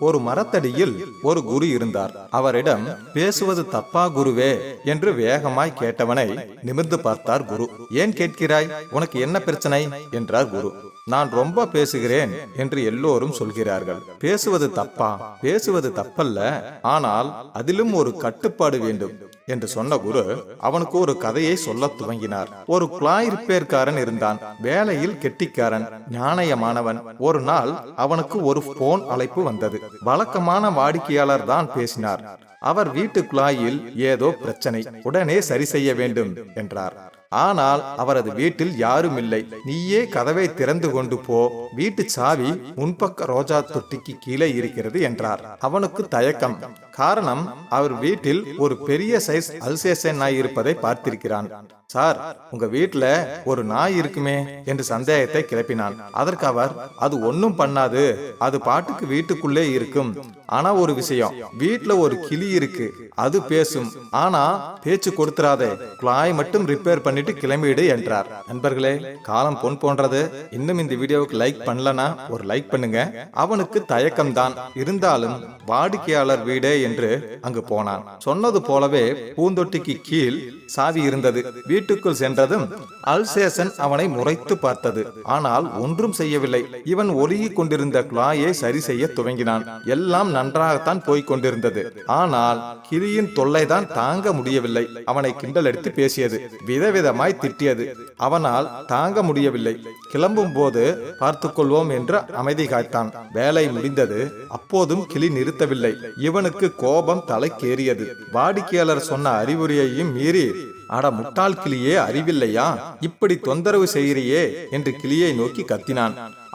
ஒரு மரத்தடியில் ஒரு குரு இருந்தார். அவரிடம் பேசுவது தப்பா குருவே? என்று வேகமாய் கேட்டவனை நிமிர்ந்து பார்த்தார் குரு. ஏன் கேட்கிறாய்? உனக்கு என்ன பிரச்சனை? என்றார் குரு. நான் ரொம்ப பேசுகிறேன் என்று எல்லோரும் சொல்கிறார்கள். பேசுவது தப்பா? பேசுவது தப்பல்ல. ஆனால் அதிலும் ஒரு கட்டுப்பாடு வேண்டும் என்று சொன்ன குரு அவனுக்கு ஒரு கதையை சொல்லத் துவங்கினார். ஒரு குழாய் ரிப்பேர்காரன் இருந்தான். வேலையில் கெட்டிக்காரன் ஞானயமானவன். ஒரு நாள் அவனுக்கு ஒரு போன் அழைப்பு வந்தது. வழக்கமான வாடிக்கையாளர் தான் பேசினார். அவர் வீட்டு குழாயில் ஏதோ பிரச்சனை. உடனே சரி செய்ய வேண்டும் என்றார். ஆனால் அவரது வீட்டில் யாரும் இல்லை நீயே கதவை திறந்து கொண்டு போ. வீட்டு சாவி முன்பக்க ரோஜா தொட்டிக்கு கீழே இருக்கிறது என்றார். அவனுக்கு தயக்கம். காரணம் அவர் வீட்டில் ஒரு பெரிய சைஸ் அல்சேசன் நாய் இருப்பதை பார்த்திருக்கிறான். சார் உங்க வீட்டுல ஒரு நாய் இருக்குமே என்று சந்தேகத்தை கிளப்பினான். அதற்கு அவர் அது ஒன்னும் பண்ணாது. அது பாட்டுக்கு வீட்டுக்குள்ளே இருக்கும். ஆனா ஒரு விஷயம். வீட்டுல ஒரு கிளி இருக்கு. அது பேசும். ஆனா பேச்சு கொடுத்துறாதே. குழாய் மட்டும் ரிப்பேர் பண்ணிட்டு கிளம்பிடு என்றார். நண்பர்களே காலம் பொன் போன்றது. இன்னும் இந்த வீடியோவுக்கு லைக் பண்ணலனா ஒரு லைக் பண்ணுங்க. அவனுக்கு தயக்கம் தான் இருந்தாலும் வாடிக்கையாளர் வீடே என்று அங்கு போனான். சொன்னது போலவே பூந்தொட்டிக்கு கீழ் சாவி இருந்தது. வீட்டுக்குள் சென்றதும் அல்சேசன் அவனை முறைத்து பார்த்தது. ஆனால் ஒன்றும் செய்யவில்லை. இவன் ஒழுகிக் கொண்டிருந்த குழாயை சரி செய்ய துவங்கினான். எல்லாம் நன்றாகத்தான் போய்க் கொண்டிருந்தது. ஆனால் கிளியின் தொல்லைதான் தாங்க முடியவில்லை. அவனை கிண்டல் எடுத்து பேசியது. விதவிதமாய் திட்டியது. அவனால் தாங்க முடியவில்லை. கிளம்பும் போது பார்த்து கொள்வோம் என்று அமைதி காத்தான் வேலை முடிந்தது. அப்போதும் கிளி நிறுத்தவில்லை. இவனுக்கு கோபம் தலைக்கேறியது. வாடிக்கையாளர் சொன்ன அறிவுரையையும் மீறி அட முட்டாள் கிளியே அறிவில்லையா? இப்படி தொந்தரவு செய்கிறியே? என்று கிளியை நோக்கி கத்தினான்.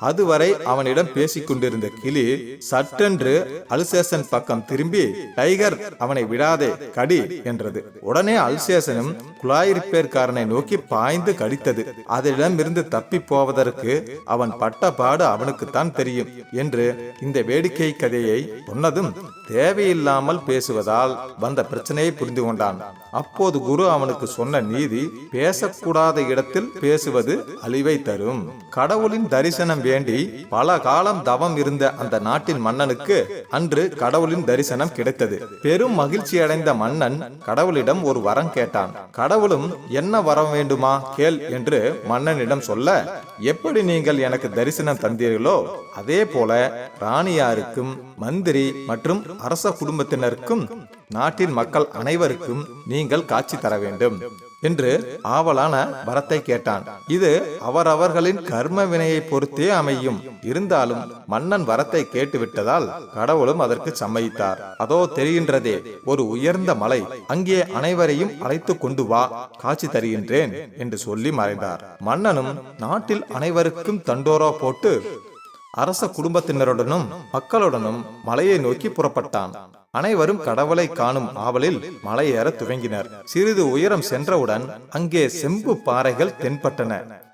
அதுவரை அவனிடம் பேசிக் கொண்டிருந்த கிளி சட்டென்று அல்சேசன் பக்கம் திரும்பி டைகர் அவனை விடாதே கடி என்றது. உடனே அல்சேசனும் குழாய் ரிப்பேர்காரனை நோக்கி பாய்ந்து கடித்தது. அதிடமிருந்து தப்பி போவதற்கு அவன் பட்ட பாடு அவனுக்குத்தான் தெரியும் என்று இந்த வேடிக்கை கதையை சொன்னதும் தேவையில்லாமல் பேசுவதால் வந்த பிரச்சனையை புரிந்து கொண்டான். அப்போது குரு அவனுக்கு சொன்ன நீதி பேசக்கூடாத இடத்தில் பேசுவது அழிவை தரும். கடவுளின் தரிசனம் வேண்டி பல காலம் தவம் இருந்த அந்த நாட்டின் மன்னனுக்கு அன்று கடவுளின் தரிசனம் கிடைத்தது. பெரும் மகிழ்ச்சி அடைந்த மன்னன் கடவுளிடம் ஒரு வரம் கேட்டான். கடவுளும் என்ன வரம் வேண்டுமா? கேள் என்று மன்னனிடம் சொல்ல எப்படி நீங்கள் எனக்கு தரிசனம் தந்தீர்களோ அதே போல ராணியாருக்கும் மந்திரி மற்றும் அரச குடும்பத்தினருக்கும் நாட்டின் மக்கள் அனைவருக்கும் நீங்கள் காட்சி தர வேண்டும் என்று ஆவலான வரத்தை கேட்டான். இது அவரவர்களின் கர்ம வினையை பொறுத்தே அமையும். இருந்தாலும் மன்னன் வரத்தை கேட்டுவிட்டதால் கடவுளும் அதற்கு சம்மதித்தார். அதோ தெரிகின்றதே ஒரு உயர்ந்த மலை அங்கே அனைவரையும் அழைத்து கொண்டு வா காட்சி தருகின்றேன் என்று சொல்லி மறைந்தார். மன்னனும் நாட்டில் அனைவருக்கும் தண்டோரா போட்டு அரச குடும்பத்தினருடனும் மக்களுடனும் மலையை நோக்கி புறப்பட்டான். அனைவரும் கடவுளை காணும் ஆவலில் மலையேற துவங்கினர். சிறிது உயரம் சென்றவுடன் அங்கே செம்பு பாறைகள் தென்பட்டன.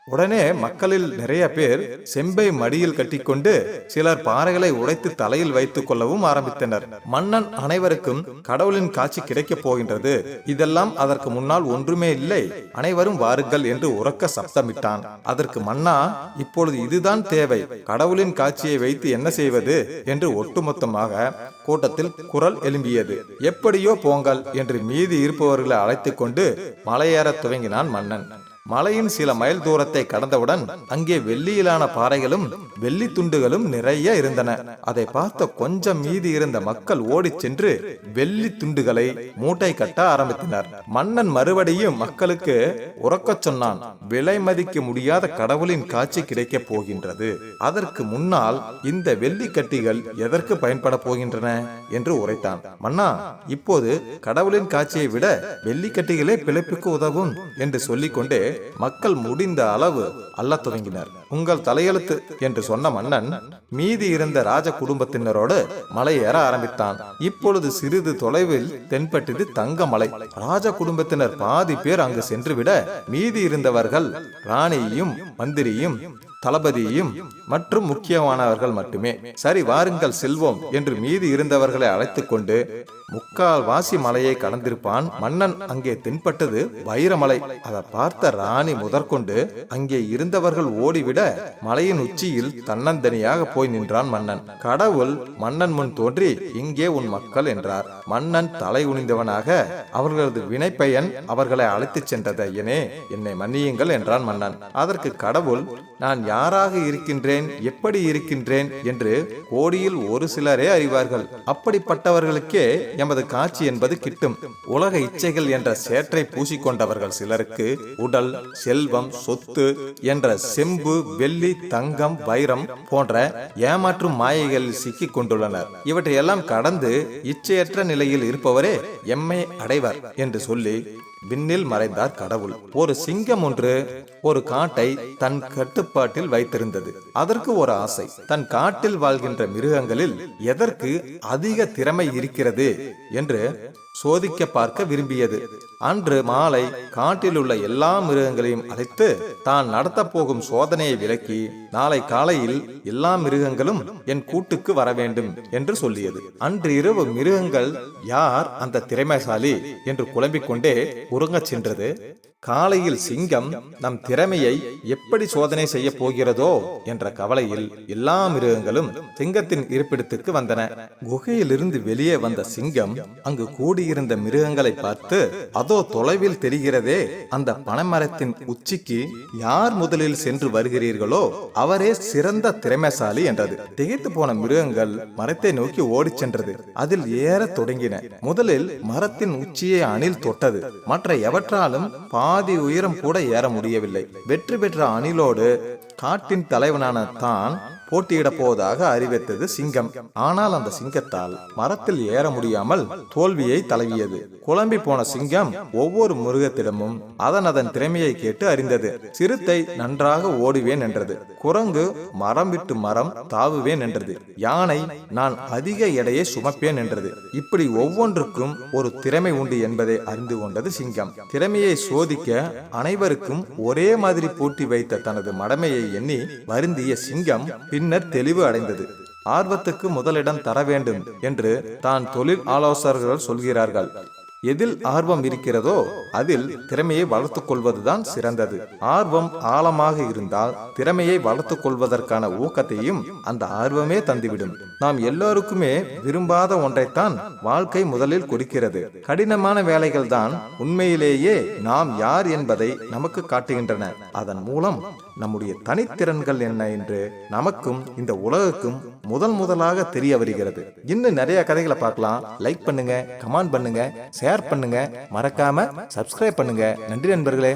உடனே மக்களில் நிறைய பேர் செம்பை மடியில் கட்டிக்கொண்டு சிலர் பாறைகளை உடைத்து தலையில் வைத்துக் கொள்ளவும் ஆரம்பித்தனர். மன்னன் அனைவருக்கும் கடவுளின் காட்சி கிடைக்கப் போகின்றது. இதெல்லாம் அதற்கு முன்னால் ஒன்றுமே இல்லை. அனைவரும் வாருங்கள் என்று உறக்க சப்தமிட்டான். அதற்கு மன்னா இப்பொழுது இதுதான் தேவை. கடவுளின் காட்சியை வைத்து என்ன செய்வது? என்று ஒட்டுமொத்தமாக கூட்டத்தில் குரல் எழும்பியது. எப்படியோ போங்கள் என்று மீதி இருப்பவர்களை அழைத்துக் கொண்டு மலையேறத் துவங்கினான் மன்னன். மலையின் சில மைல் தூரத்தை கடந்தவுடன் அங்கே வெள்ளியிலான பாறைகளும் வெள்ளி துண்டுகளும் நிறைய இருந்தன. அதை பார்த்த கொஞ்சம் மீதி இருந்த மக்கள் ஓடிச் சென்று வெள்ளி துண்டுகளை மூட்டை கட்ட ஆரம்பித்தனர். மன்னன் மறுபடியும் மக்களுக்கு உறக்கச் சொன்னான் விலை மதிக்க முடியாத கடவுளின் காட்சி கிடைக்கப் போகின்றது. அதற்கு முன்னால் இந்த வெள்ளி கட்டிகள் எதற்கு பயன்பட போகின்றன? என்று உரைத்தான். மன்னா இப்போது கடவுளின் காட்சியை விட வெள்ளி கட்டிகளே பிழைப்புக்கு உதவும் என்று சொல்லிக்கொண்டே மக்கள் முடிந்த அளவு அல்ல துவங்கினர் உங்கள் தலையெழுத்து என்று சொன்ன மன்னன் மீதி இருந்த ராஜ குடும்பத்தினரோடு மலை ஏற ஆரம்பித்தான். இப்பொழுது சிறிது தொலைவில் தென்பட்டது தங்கமலை. ராஜ குடும்பத்தினர் பாதி பேர் அங்கு சென்றுவிட மீதி இருந்தவர்கள் ராணியையும் மந்திரியும் தளபதியும் மற்றும் முக்கியமானவர்கள் மட்டுமே. சரி வாருங்கள் செல்வோம் என்று மீதி இருந்தவர்களை அழைத்து கொண்டு முக்கால் வாசி மலையை கடந்திருப்பான். மன்னன் அங்கே தென்பட்டது வைரமலை. அதை பார்த்த ராணி முதற்கொண்டு அங்கே இருந்தவர்கள் ஓடிவிட மலையின் உச்சியில் தன்னந்தனியாக போய் நின்றான் மன்னன். கடவுள் மன்னன் முன் தோன்றி இங்கே உன் மக்கள் என்றார். மன்னன் தலை குனிந்தவனாக அவர்களது வினைப்பயன் அவர்களை அழைத்துச் சென்றது ஐயனே என்னை மன்னியுங்கள் என்றான் மன்னன். அதற்கு கடவுள் நான் யாராக இருக்கின்றேன்? எப்படி இருக்கின்றேன்? என்று கோடியில் ஒரு சிலரே அறிவார்கள். அப்படிப்பட்டவர்களுக்கே எமது காட்சி என்பது கிட்டும். உலக இச்சைகள் என்ற சேற்றை பூசிக்கொண்டவர்கள் சிலருக்கு உடல் செல்வம் சொத்து என்ற செம்பு வெள்ளி தங்கம் வைரம் போன்ற ஏமாற்றும் மாயைகளில் சிக்கிக் கொண்டுள்ளனர். இவற்றையெல்லாம் கடந்து இச்சையற்ற நிலையில் இருப்பவரே எம்மை அடைவர் என்று சொல்லி விண்ணில் மறைந்தார் கடவுள். ஒரு சிங்கம் ஒன்று ஒரு காட்டை தன் கட்டுப்பாட்டில் வைத்திருந்தது. அதற்கு ஒரு ஆசை தன் காட்டில் வாழ்கின்ற மிருகங்களில் எதற்கு அதிக திறமை இருக்கிறது? என்று சோதிக்க பார்க்க விரும்பியது. அன்று மாலை காட்டில் உள்ள எல்லா மிருகங்களையும் அழைத்து தான் நடத்தப் போகும் சோதனையை விலக்கி நாளை காலையில் எல்லா மிருகங்களும் என் கூட்டுக்கு வர வேண்டும் என்று சொல்லியது. அன்று இரவு மிருகங்கள் யார் அந்த திறமைசாலி? என்று குழம்பிக் கொண்டே உறங்கச் சென்றது. காலையில் சிங்கம் நம் திறமையை எப்படி சோதனை செய்ய போகிறதோ என்ற கவலையில் எல்லா மிருகங்களும் சிங்கத்தின் இருப்பிடத்துக்கு வந்தன. குகையிலிருந்து வெளியே வந்த சிங்கம் அங்கு கூடியிருந்த மிருகங்களை பார்த்து அதோ தொலைவில் தெரிகிறதே அந்த பனைமரத்தின் உச்சிக்கு யார் முதலில் சென்று வருகிறீர்களோ அவரே சிறந்த திறமைசாலி என்றது. திகைத்து போன மிருகங்கள் மரத்தை நோக்கி ஓடிச் சென்றது. அதில் ஏறத் தொடங்கின. முதலில் மரத்தின் உச்சியை அணில் தொட்டது. மற்ற எவற்றாலும் பாதி உயரம் கூட ஏற முடியவில்லை. வெற்றி பெற்ற அணிலோடு காட்டின் தலைவனான தான் போட்டியிடப் போவதாக அறிவித்தது சிங்கம். ஆனால் அந்த சிங்கத்தால் மரத்தில் ஏற முடியாமல் தோல்வியை தழுவியது. குழம்பி போன சிங்கம் ஒவ்வொரு மிருகத்திடமும் அதன் அதன் திறமையை கேட்டு அறிந்தது. சிறுத்தை நன்றாக ஓடுவேன் என்றது. குரங்கு மரம் விட்டு மரம் தாவுவேன் என்றது. யானை நான் அதிக எடையை சுமப்பேன் என்றது. இப்படி ஒவ்வொன்றுக்கும் ஒரு திறமை உண்டு என்பதை அறிந்து கொண்டது சிங்கம். திறமையை சோதிக்க அனைவருக்கும் ஒரே மாதிரி போட்டி வைத்த தனது மடமையை எண்ணி வருந்திய சிங்கம் பின்னர் தெளிவு அடைந்தது. ஆர்வத்துக்கு முதலிடம் தர வேண்டும் என்று தான் தொழில் ஆலோசகர்கள் சொல்கிறார்கள். எதில் ஆர்வம் இருக்கிறதோ அதில் திறமையை வளர்த்துக் கொள்வதுதான் சிறந்தது. ஆர்வம் ஆழமாக இருந்தால் திறமையை வளர்த்துக் கொள்வதற்கான ஊக்கத்தையும் அந்த ஆர்வமே தந்துவிடும். நாம் எல்லோருக்குமே விரும்பாத ஒன்றைத்தான் வாழ்க்கை முதலில் கொடுக்கிறது கடினமான வேலைகள் தான் உண்மையிலேயே நாம் யார் என்பதை நமக்கு காட்டுகின்றன. அதன் மூலம் நம்முடைய தனித்திறன்கள் என்ன என்று நமக்கும் இந்த உலகுக்கும் முதல் முதலாக தெரிய வருகிறது. இன்னும் நிறைய கதைகளை பார்க்கலாம். லைக் பண்ணுங்க கமெண்ட் பண்ணுங்க ஷேர் பண்ணுங்க. மறக்காம சப்ஸ்கிரைப் பண்ணுங்க. நன்றி நண்பர்களே.